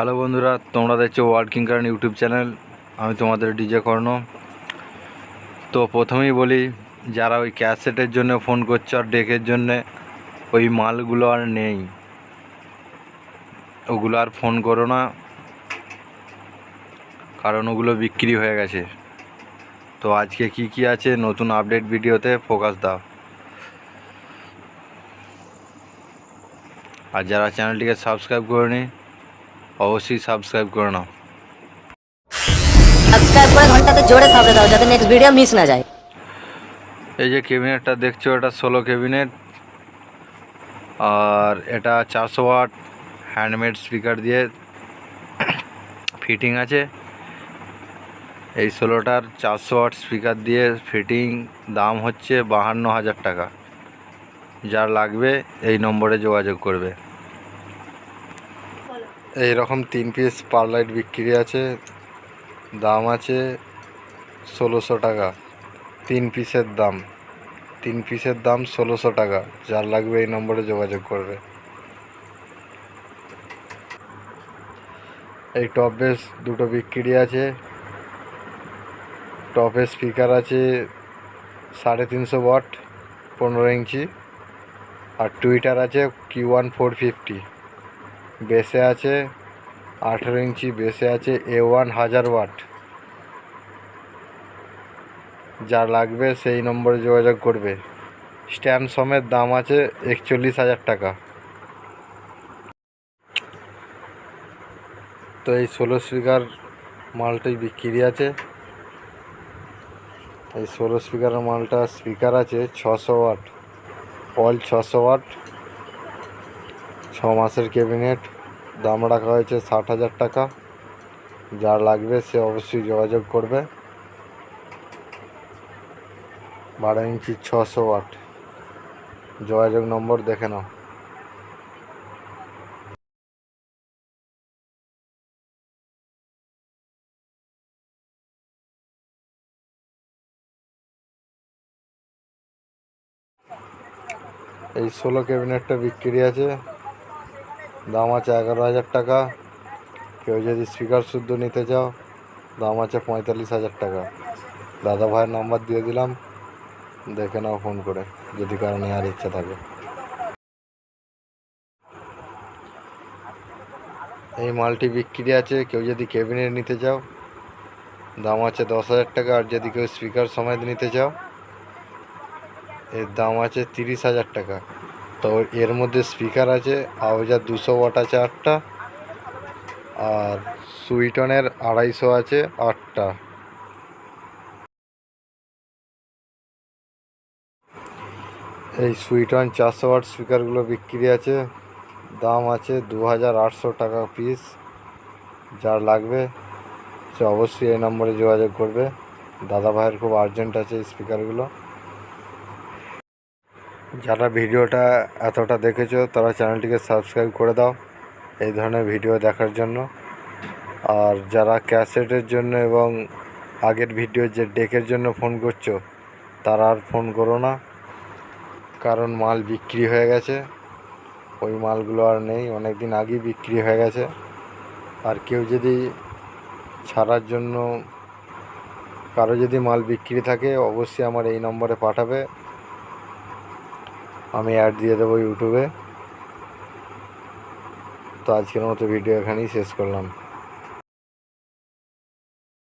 Hello বন্ধুরা, তোমরা দেখছ ওয়ার্কিং কারণ ইউটিউব চ্যানেল আমি তোমাদের ডিজে কর্ণ। তো প্রথমেই বলি, যারা ওই ক্যাসেটের জন্য ফোন করছ আর ডেকের জন্যে, ওই মালগুলো আর নেই। ওগুলো আর ফোন করো না, কারণ ওগুলো বিক্রি হয়ে গেছে। তো আজকে কি কি আছে নতুন আপডেট ভিডিওতে ফোকাস দাও। আর যারা চ্যানেলটিকে সাবস্ক্রাইব করেনি অবশ্যই সাবস্ক্রাইব করে নাও। সাবস্ক্রাইব করে ঘন্টাতে জোরে থাপড়ে দাও যাতে নেক্সট ভিডিও মিস না যায়। এই যে ক্যাবিনেটটা দেখছ এটা ষোলো ক্যাবিনেট আর এটা চারশো ওয়াট হ্যান্ডমেড স্পিকার দিয়ে ফিটিং আছে। এই ষোলোটার চারশো ওয়াট স্পিকার দিয়ে ফিটিং দাম হচ্ছে বাহান্ন হাজার টাকা। যার লাগবে এই নম্বরে যোগাযোগ করবে। এই রকম তিন পিস পার লাইট বিক্রি আছে। দাম আছে ষোলোশো টাকা। তিন পিসের দাম। তিন পিসের দাম ষোলোশো টাকা। যার লাগবে এই নম্বরে যোগাযোগ করবে। এই টপ বেস দুটো বিক্রি আছে। টপে স্পিকার আছে সাড়ে তিনশো ওয়াট পনেরো ইঞ্চি। আর টুইটার আছে কিউ ওয়ান ফোর ফিফটি বেসে আছে, আঠেরো ইঞ্চি বেসে আছে এ ওয়ান হাজার ওয়াট। যা লাগবে সেই নম্বরে যোগাযোগ করবে। স্ট্যান্ড সমেত দাম আছে একচল্লিশ হাজার টাকা। তো এই ষোলো স্পিকার মালটাই বিক্রি আছে। এই ষোলো স্পিকারের মালটা স্পিকার আছে ছশো ওয়াট, অল ছশো ওয়াট। ছ মাসের ক্যাবিনেট। দাম রাখা হয়েছে ষাট হাজার টাকা। যার লাগবে সে অবশ্যই যোগাযোগ করবে। বারো ইঞ্চি ছশো ওয়াট। যোগাযোগ নম্বর দেখে নাও। এই ষোলো ক্যাবিনেটটা বিক্রি আছে। দাম আছে এগারো হাজার টাকা। কেউ যদি স্পিকার শুদ্ধ নিতে চাও, দাম আছে পঁয়তাল্লিশ হাজার টাকা। দাদা ভাইয়ের নাম্বার দিয়ে দিলাম, দেখে নাও ফোন করে, যদি কারও নেওয়ার ইচ্ছা থাকে। এই মালটি বিক্রি আছে, কেউ যদি ক্যাবিনেট নিতে চাও, দাম আছে দশ হাজার টাকা। আর যদি কেউ স্পিকার সমেত নিতে চাও, এর দাম আছে তিরিশ হাজার টাকা। তো এর মধ্যে স্পিকার আছে আওয়াজার দুশো ওয়াট আছে আটটা, আর সুইটনের আড়াইশো আছে আটটা। এই সুইটন চারশো ওয়াট স্পিকারগুলো বিক্রি আছে, দাম আছে দু হাজার আটশো টাকা পিস যার লাগবে সে অবশ্যই এই নম্বরে যোগাযোগ করবে। দাদা ভাইয়ের খুব আর্জেন্ট আছে স্পিকারগুলো যারা ভিডিওটা এতটা দেখেছ, তারা চ্যানেলটিকে সাবস্ক্রাইব করে দাও এই ধরনের ভিডিও দেখার জন্য। আর যারা ক্যাসেটের জন্য এবং আগের ভিডিও যে ডেকের জন্য ফোন করছ, তারা আর ফোন করো না, কারণ মাল বিক্রি হয়ে গেছে। ওই মালগুলো আর নেই অনেক দিন আগেই বিক্রি হয়ে গেছে। আর কেউ যদি ছাড়ার জন্য কারও যদি মাল বিক্রি থাকে, অবশ্যই আমার এই নম্বরে পাঠাবে। আমি অ্যাড দিয়ে দেবো ইউটিউবে তো আজকের মতো ভিডিও এখানেই শেষ করলাম।